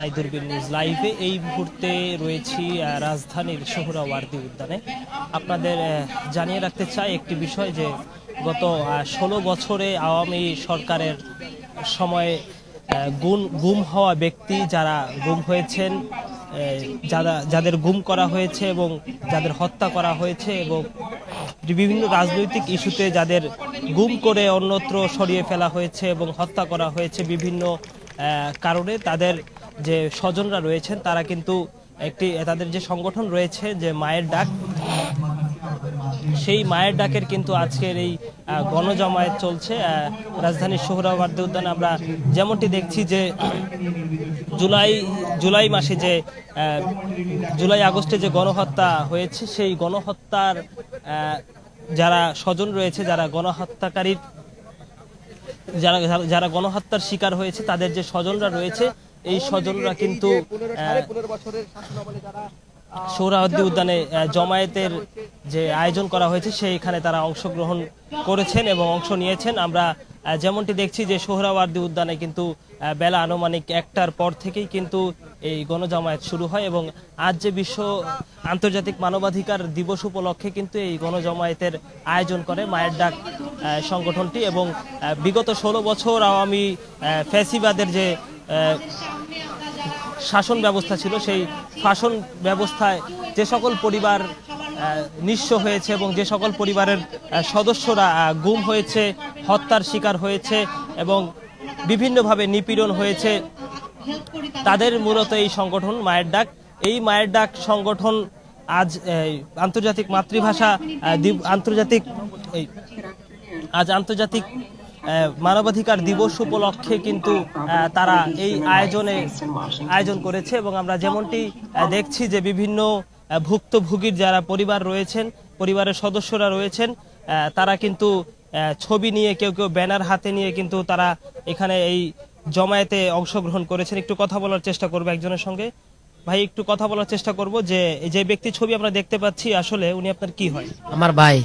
দূরবীন নিউজ লাইভে এই মুহূর্তে রয়েছি রাজধানীর সোহরাওয়ার্দী উদ্যানে। আপনাদের জানিয়ে রাখতে চাই একটি বিষয় যে গত ষোলো বছরে আওয়ামী সরকারের সময়ে গুম গুম হওয়া ব্যক্তি যারা গুম হয়েছেন যারা, যাদের গুম করা হয়েছে এবং যাদের হত্যা করা হয়েছে এবং বিভিন্ন রাজনৈতিক ইস্যুতে যাদের গুম করে অন্যত্র সরিয়ে ফেলা হয়েছে এবং হত্যা করা হয়েছে বিভিন্ন কারণে তাদের যে স্বজনরা রয়েছেন, তারা কিন্তু একটি, তাদের যে সংগঠন রয়েছে, যে মায়ের ডাক, সেই মায়ের ডাকের কিন্তু আজকের এই গণজমায়েত চলছে। রাজধানীর সোহরাওয়ার্দী উদ্যানে আমরা যেমনটি দেখছি যে জুলাই জুলাই মাসে যে জুলাই আগস্টে যে গণহত্যা হয়েছে, সেই গণহত্যার যারা স্বজন রয়েছে, যারা গণহত্যাকারীর, যারা- যারা গণহত্যার শিকার হয়েছে, তাদের যে স্বজনরা রয়েছে এই স্বজনরা কিন্তু সৌরাহদ্দি উদ্যানে জমায়েতের যে আয়োজন করা হয়েছে সেইখানে তারা অংশগ্রহণ করেছেন এবং অংশ নিয়েছেন। আমরা যেমনটি দেখছি যে সোহরাওয়ার্দী উদ্যানে কিন্তু বেলা আনুমানিক একটার পর থেকেই কিন্তু এই গণজামায়াত শুরু হয় এবং আজ যে বিশ্ব আন্তর্জাতিক মানবাধিকার দিবস উপলক্ষে কিন্তু এই গণজমায়েতের আয়োজন করে মায়ের ডাক সংগঠনটি এবং বিগত ষোলো বছর আওয়ামী আহ, ফ্যাসিবাদের যে শাসন ব্যবস্থা ছিল সেই শাসন ব্যবস্থায় যে সকল পরিবার নিঃস্ব হয়েছে এবং যে সকল পরিবারের সদস্যরা গুম হয়েছে হত্যার শিকার হয়েছে এবং বিভিন্নভাবে নিপীড়ন হয়েছে। তাদের মূলত এই সংগঠন মায়ের ডাক। এই মায়ের ডাক সংগঠন আজ আন্তর্জাতিক মাতৃভাষা আন্তর্জাতিক আজ আন্তর্জাতিক মানবাধিকার দিবস উপলক্ষে কিন্তু তারা এই আয়োজনে আয়োজন করেছে এবং আমরা যেমনটি দেখছি যে বিভিন্ন ভুক্তভোগীর যারা পরিবার রয়েছেন, পরিবারের সদস্যরা রয়েছেন তারা কিন্তু ছবি নিয়ে কেউ কেউ ব্যানার হাতে নিয়ে কিন্তু তারা এখানে এই জমায়েতে অংশগ্রহণ করেছেন। একটু কথা বলার চেষ্টা করব একজনের সঙ্গে। ভাই, একটু কথা বলার চেষ্টা করব যে যে ব্যক্তি ছবি আমরা দেখতে পাচ্ছি, আসলে উনি আপনার কি হয়? আমার ভাই।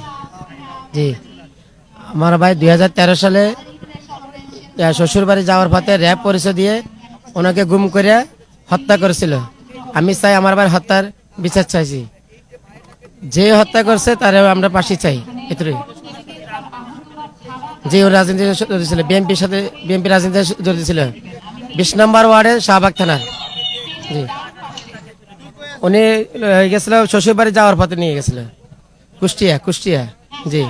জি। আমার ভাই দুই হাজার তেরো সালে শ্বশুর বাড়ি যাওয়ার পথে র্যাব পরিচয় দিয়ে ওনাকে গুম করে হত্যা করেছিল। আমি চাই আমার ভাই হত্যার বিচার চাইছি। যে হত্যা করছে তার আমরা পাশে চাই এতটাই যে ও রাজনীতি জড়িত ছিল, বিএনপির সাথে, বিএনপি রাজনীতি জড়িত ছিল। বিশ নম্বর ওয়ার্ডে শাহবাগ থানার। জি। উনি গেছিল শ্বশুর বাড়ি যাওয়ার পথে নিয়ে গেছিল। কুষ্টিয়া কুষ্টিয়া। জি।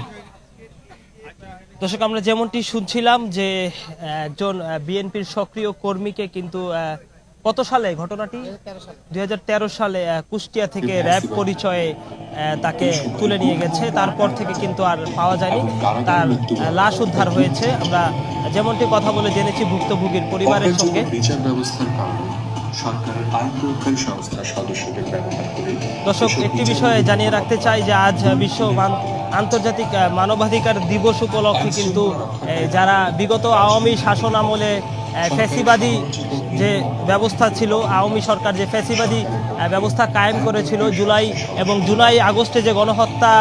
দর্শক আমরা যেমনটি শুনছিলাম যে একজন বিএনপির সক্রিয় কর্মীকে কিন্তু কত সালে ঘটনাটি? দুই সালে কুষ্টিয়া থেকে র্যাব পরিচয়ে তাকে তুলে নিয়ে গেছে। তারপর থেকে কিন্তু আর পাওয়া যায়নি। তার লাশ উদ্ধার হয়েছে। আমরা যেমনটি কথা বলে জেনেছি ভুক্তভোগীর পরিবারের সঙ্গে। বিচার ব্যবস্থার কারণে সরকারের আইন প্রয়োগকারী সংস্থার সদস্যদের ব্যবহার করে দর্শক একটি বিষয়ে জানিয়ে রাখতে চাই যে আজ বিশ্ব মান- আন্তর্জাতিক মানবাধিকার দিবস উপলক্ষে কিন্তু যারা বিগত আওয়ামী শাসন আমলে ফ্যাসিবাদী যে ব্যবস্থা ছিল, আওয়ামী সরকার যে ফ্যাসিবাদী ব্যবস্থা কায়েম করেছিল জুলাই এবং জুলাই আগস্টে যে গণহত্যা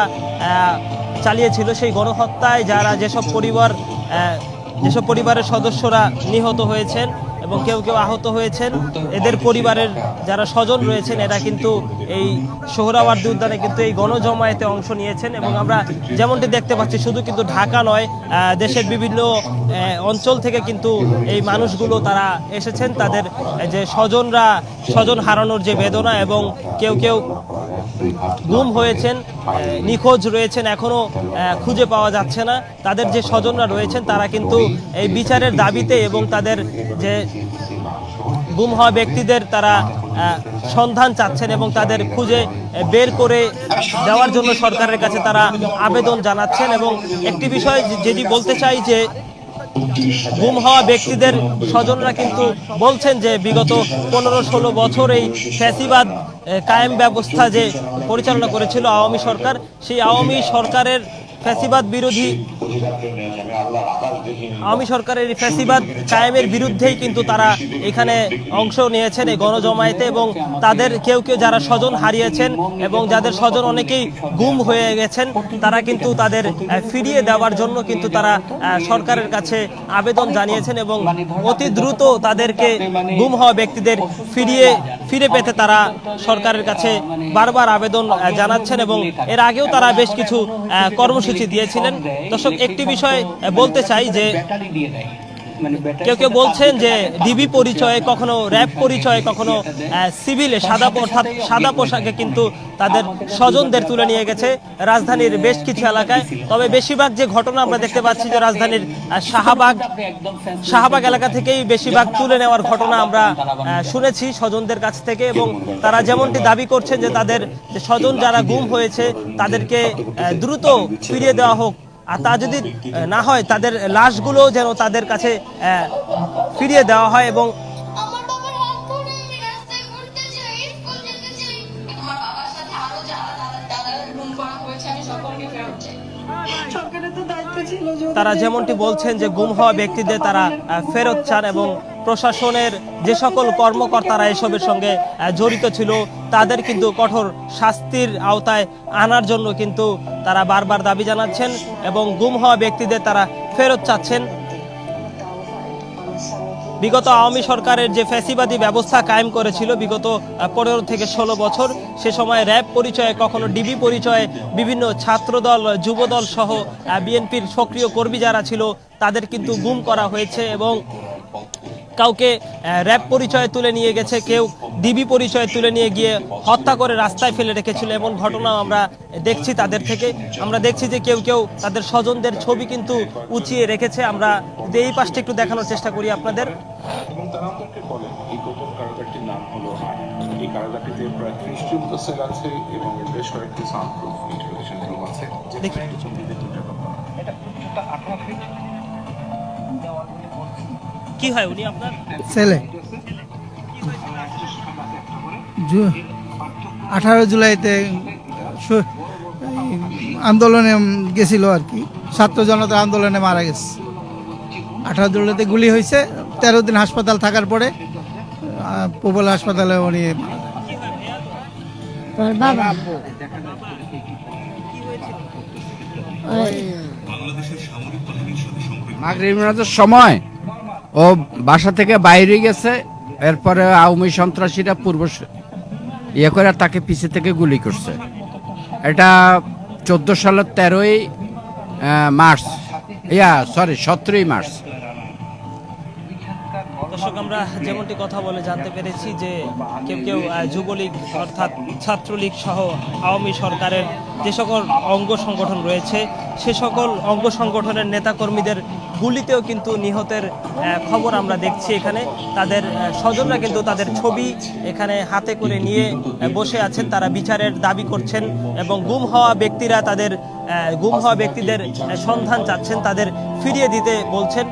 চালিয়েছিল, সেই গণহত্যায় যারা যেসব পরিবার যেসব পরিবারের সদস্যরা নিহত হয়েছেন এবং কেউ কেউ আহত হয়েছেন, এদের পরিবারের যারা স্বজন রয়েছেন, এরা কিন্তু এই সোহরাওয়ার্দী উদ্যানে কিন্তু এই গণজমায়েতে অংশ নিয়েছেন এবং আমরা যেমনটি দেখতে পাচ্ছি, শুধু কিন্তু ঢাকা নয় দেশের বিভিন্ন অঞ্চল থেকে কিন্তু এই মানুষগুলো তারা এসেছেন। তাদের যে স্বজনরা, স্বজন হারানোর যে বেদনা এবং কেউ কেউ গুম হয়েছেন নিখোঁজ রয়েছেন এখনও খুঁজে পাওয়া যাচ্ছে না। তাদের যে স্বজনরা রয়েছেন তারা কিন্তু এই বিচারের দাবিতে এবং তাদের যে গুম হওয়া ব্যক্তিদের তারা সন্ধান চাচ্ছেন এবং তাদের খুঁজে বের করে দেওয়ার জন্য সরকারের কাছে তারা আবেদন জানাচ্ছেন। এবং একটি বিষয় যেটি বলতে চাই যে গুম হওয়া ব্যক্তিদের স্বজনরা কিন্তু বলছেন যে বিগত পনেরো ষোলো বছর এই ফ্যাসিবাদ কায়েম ব্যবস্থা যে পরিচালনা করেছিল আওয়ামী সরকার, সেই আওয়ামী সরকারের ফ্যাসিবাদ বিরোধী আওয়ামী সরকারের ফ্যাসিবাদ কায়েমের বিরুদ্ধেই কিন্তু তারা এখানে অংশ নিয়েছেন এই গণজমায়েতে এবং তাদের কেউ কেউ যারা স্বজন হারিয়েছেন এবং যাদের স্বজন অনেকেই গুম হয়ে গেছেন তারা কিন্তু তাদের ফিরিয়ে দেওয়ার জন্য কিন্তু তারা সরকারের কাছে আবেদন জানিয়েছেন এবং অতি দ্রুত তাদেরকে গুম হওয়া ব্যক্তিদের ফিরিয়ে ফিরে পেতে তারা সরকারের কাছে বারবার আবেদন জানাচ্ছেন এবং এর আগেও তারা বেশ কিছু আহ, কর্মসূচি দিয়েছিলেন। দর্শক একটি বিষয় বলতে চাই যে কেউ কেউ বলছেন যে ডিবি পরিচয়ে কখনো র্যাব পরিচয়ে কখনো সিভিলে সাদা অর্থাৎ সাদা পোশাকে কিন্তু তাদের স্বজনদের তুলে নিয়ে গেছে। রাজধানীর বেশ কিছু এলাকায়। তবে বেশিরভাগ যে ঘটনা আমরা দেখতে পাচ্ছি যে রাজধানীর শাহবাগ শাহবাগ এলাকা থেকেই বেশিরভাগ তুলে নেওয়ার ঘটনা আমরা শুনেছি স্বজনদের কাছ থেকে এবং তারা যেমনটি দাবি করছেন যে তাদের স্বজন যারা গুম হয়েছে তাদেরকে দ্রুত ফিরিয়ে দেওয়া হোক। আর তা যদি না হয় তাদের লাশগুলো যেন তাদের কাছে ফিরিয়ে দেওয়া হয় এবং তারা যেমনটি বলছেন যে গুম হওয়া ব্যক্তিদের তারা ফেরত চান এবং প্রশাসনের যে সকল কর্মকর্তারা এসবের সঙ্গে জড়িত ছিল, তাদের কিন্তু কঠোর শাস্তির আওতায় আনার জন্য কিন্তু তারা বারবার দাবি জানাচ্ছেন এবং গুম হওয়া ব্যক্তিদের তারা ফেরত চাচ্ছেন। বিগত আওয়ামী সরকারের যে ফ্যাসিবাদী ব্যবস্থা কায়েম করেছিল বিগত পনেরো থেকে ষোলো বছর, সে সময় র্যাব পরিচয়ে, কখনো ডিবি পরিচয়ে বিভিন্ন ছাত্রদল, যুবদল সহ বিএনপির সক্রিয় কর্মী যারা ছিল, তাদের কিন্তু গুম করা হয়েছে এবং কাউকে র্যাব পরিচয়ে তুলে নিয়ে গেছে কেউ ডিবি পরিচয়ে তুলে নিয়ে গিয়ে হত্যা করে রাস্তায় ফেলে রেখেছিল এমন ঘটনাও আমরা দেখছি তাদের থেকে। আমরা দেখছি যে কেউ কেউ তাদের স্বজনদের ছবি কিন্তু উঁচিয়ে রেখেছে। আমরা যদি এই পাশটা একটু দেখানোর চেষ্টা করি আপনাদের। এবং তারা আমাদেরকে বলেন এই গোপন কারাগারটির নাম হলো এই কারাগারটিতে প্রায় ত্রিশ জন সেল আছে এবং বেশ কয়েকটি সাউন্ড প্রুফ ভেন্টিলেশন রুম আছে। দেখি। কি হয় উনি আপনার? ছেলে। আঠারো জুলাইতে আন্দোলনে গেছিল আর কি। ছাত্র জনতা আন্দোলনে মারা গেছে। আঠারো জুলাইতে গুলি হয়েছে তেরো দিন হাসপাতাল থাকার পরে প্রবল হাসপাতালে উনি সময় ও বাসা থেকে বাইরে গেছে, এরপরে আওয়ামী সন্ত্রাসীরা পূর্ব ইয়ে করে তাকে পিছে থেকে গুলি করছে। এটা চোদ্দ সালের তেরোই মার্চ। ইয়া সরি সতেরোই মার্চ। দর্শক, আমরা যেমনটি কথা বলে জানতে পেরেছি যে কেউ কেউ যুবলীগ অর্থাৎ ছাত্রলীগ সহ আওয়ামী সরকারের যে সকল অঙ্গ সংগঠন রয়েছে, সে সকল অঙ্গ সংগঠনের নেতাকর্মীদের গুলিতেও কিন্তু নিহতের খবর আমরা দেখছি এখানে। তাদের স্বজনরা কিন্তু তাদের ছবি এখানে হাতে করে নিয়ে বসে আছেন। তারা বিচারের দাবি করছেন এবং গুম হওয়া ব্যক্তিরা তাদের গুম হওয়া ব্যক্তিদের সন্ধান চাচ্ছেন, তাদের ফিরিয়ে দিতে বলছেন।